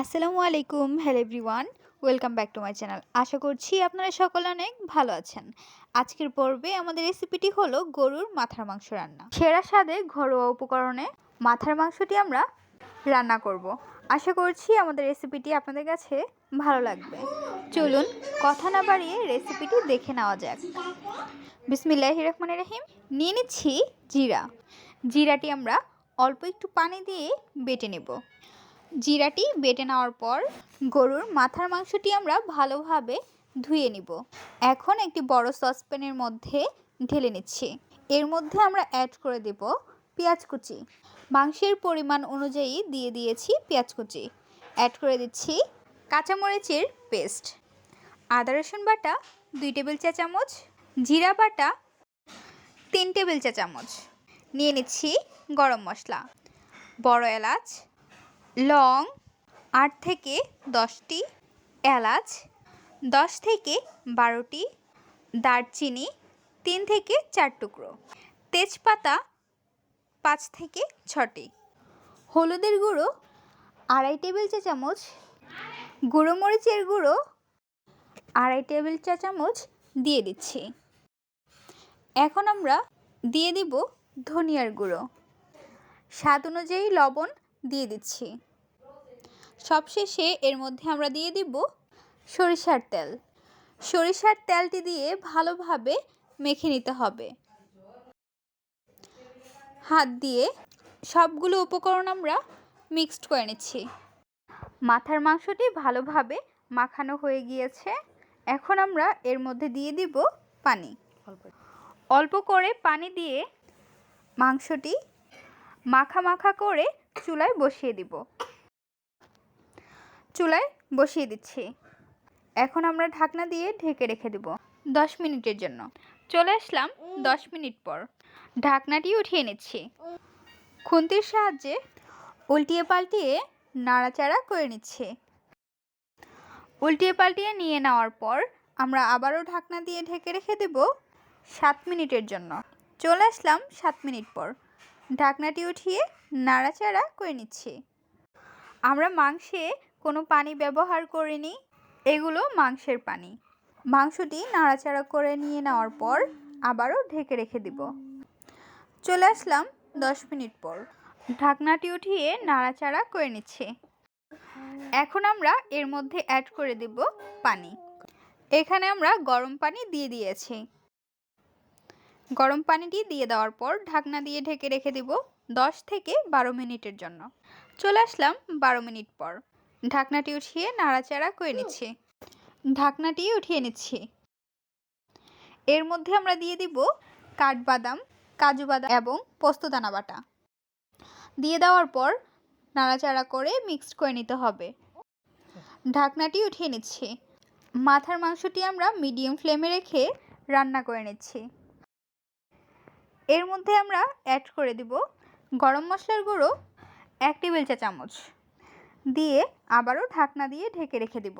আসসালামু আলাইকুম hello everyone welcome back to my channel আশা করছি আপনারা সকলে অনেক ভালো আছেন। আজকের পর্বে আমাদের রেসিপিটি হলো গরুর মাথার মাংস রান্না। সেরা স্বাদে ঘরোয়া উপকরণে মাথার মাংসটি আমরা রান্না করব। আশা করছি আমাদের রেসিপিটি আপনাদের কাছে ভালো লাগবে। চলুন কথা না বাড়িয়ে রেসিপিটি দেখে নেওয়া যাক। বিসমিল্লাহ রহমান রহিম, নিয়ে নিচ্ছি জিরা। জিরাটি আমরা অল্প একটু পানি দিয়ে বেটে নেব। জিরাটি বেটে নেওয়ার পর গরুর মাথার মাংসটি আমরা ভালোভাবে ধুয়ে নিব। এখন একটি বড় সসপ্যানের মধ্যে ঢেলে নিচ্ছি। এর মধ্যে আমরা অ্যাড করে দেব পেঁয়াজ কুচি। মাংসের পরিমাণ অনুযায়ী দিয়ে দিয়েছি পেঁয়াজ কুচি। অ্যাড করে দিচ্ছি কাঁচামরিচের পেস্ট আদা, রসুন বাটা দুই টেবিল চা চামচ। জিরা বাটা তিন টেবিল চা চামচ। নিয়ে নিচ্ছি গরম মশলা। বড় এলাচ লং, আট থেকে দশটি, এলাচ, দশ থেকে বারোটি, দারচিনি, তিন থেকে চার টুকরো, তেজপাতা, পাঁচ থেকে ছটি, হলুদের গুঁড়ো, আড়াই টেবিল চা চামচ গুঁড়ো মরিচের গুঁড়ো, আড়াই টেবিল চা চামচ দিয়ে দিচ্ছি। এখন আমরা দিয়ে দিব ধনিয়ার গুঁড়ো। স্বাদ অনুযায়ী লবণ দিয়ে দিচ্ছি। সবশেষে এর মধ্যে আমরা দিয়ে দিব সরিষার তেল। সরিষার তেলটি দিয়ে ভালোভাবে মেখে নিতে হবে। হাত দিয়ে সবগুলো উপকরণ আমরা মিক্সড করে নিচ্ছি। মাথার মাংসটি ভালোভাবে মাখানো হয়ে গিয়েছে। এখন আমরা এর মধ্যে দিয়ে দিব পানি। অল্প করে পানি দিয়ে মাংসটি মাখা মাখা করে চুলায় বসিয়ে দিব। চুলায় বসিয়ে দিচ্ছি। এখন আমরা ঢাকনা দিয়ে ঢেকে রেখে দেব দশ মিনিটের জন্য। চলে আসলাম দশ মিনিট পর। ঢাকনাটি উঠিয়ে নিচ্ছি। খুন্তির সাহায্যে উল্টিয়ে পাল্টিয়ে নাড়াচাড়া করে নিচ্ছি। উল্টিয়ে পাল্টিয়ে নিয়ে নেওয়ার পর আমরা আবারও ঢাকনা দিয়ে ঢেকে রেখে দেব সাত মিনিটের জন্য। চলে আসলাম সাত মিনিট পর। ঢাকনাটি উঠিয়ে নাড়াচাড়া করে নিচ্ছি। আমরা মাংসে কোনো পানি ব্যবহার করিনি, এগুলো মাংসের পানি। মাংসটি নাড়াচাড়া করে নিয়ে নেওয়ার পর আবারও ঢেকে রেখে দিব। চলে আসলাম দশ মিনিট পর। ঢাকনাটি উঠিয়ে নাড়াচাড়া করে নিচ্ছি। এখন আমরা এর মধ্যে অ্যাড করে দেব পানি। এখানে আমরা গরম পানি দিয়ে দিয়েছি। গরম পানিটি দিয়ে দেওয়ার পর ঢাকনা দিয়ে ঢেকে রেখে দেব দশ থেকে বারো মিনিটের জন্য। চলে আসলাম বারো মিনিট পর। ঢাকনাটি উঠিয়ে নাড়াচাড়া করে নিচ্ছি। ঢাকনাটি উঠিয়ে নিচ্ছি। এর মধ্যে আমরা দিয়ে দিব কাঠবাদাম, কাজু বাদাম এবং পোস্তদানা বাটা। দিয়ে দেওয়ার পর নাড়াচাড়া করে মিক্সড করে নিতে হবে। ঢাকনাটি উঠিয়ে নিচ্ছি। মাথার মাংসটি আমরা মিডিয়াম ফ্লেমে রেখে রান্না করে নিচ্ছি। এর মধ্যে আমরা অ্যাড করে দিব গরম মশলার গুঁড়ো এক টেবিল চা চামচ। দিয়ে আবারও ঢাকনা দিয়ে ঢেকে রেখে দিব।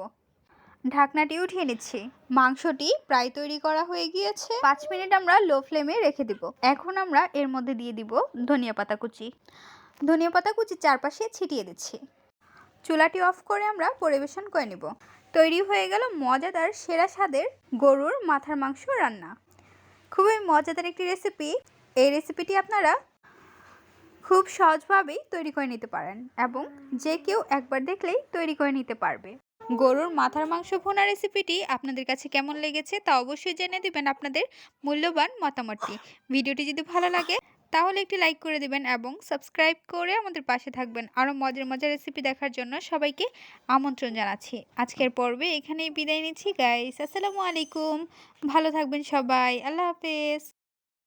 ঢাকনাটি উঠিয়ে নিচ্ছি। মাংসটি প্রায় তৈরি করা হয়ে গিয়েছে। পাঁচ মিনিট আমরা লো ফ্লেমে রেখে দিব। এখন আমরা এর মধ্যে দিয়ে দিব ধনিয়া পাতা কুচি। ধনিয়া পাতা কুচি চারপাশে ছিটিয়ে দিচ্ছি। চুলাটি অফ করে আমরা পরিবেশন করে নিব। তৈরি হয়ে গেল মজাদার সেরা স্বাদের গরুর মাথার মাংস রান্না। খুবই মজাদার একটি রেসিপি এই রেসিপিটি আপনারা খুব সহজভাবেই তৈরি করে নিতে পারেন এবং যে কেউ একবার দেখলেই তৈরি করে নিতে পারবে। গরুর মাথার মাংস ভোনা রেসিপিটি আপনাদের কাছে কেমন লেগেছে তা অবশ্যই জেনে দিবেন আপনাদের মূল্যবান মতামতটি। ভিডিওটি যদি ভালো লাগে, তাহলে একটি লাইক করে দিবেন এবং সাবস্ক্রাইব করে আমাদের পাশে থাকবেন। আরও মজার মজার রেসিপি দেখার জন্য সবাইকে আমন্ত্রণ জানাচ্ছি। আজকের পর্বে এখানেই বিদায় নিচ্ছি। গাইস আসসালামু আলাইকুম। ভালো থাকবেন সবাই। আল্লাহ হাফেজ।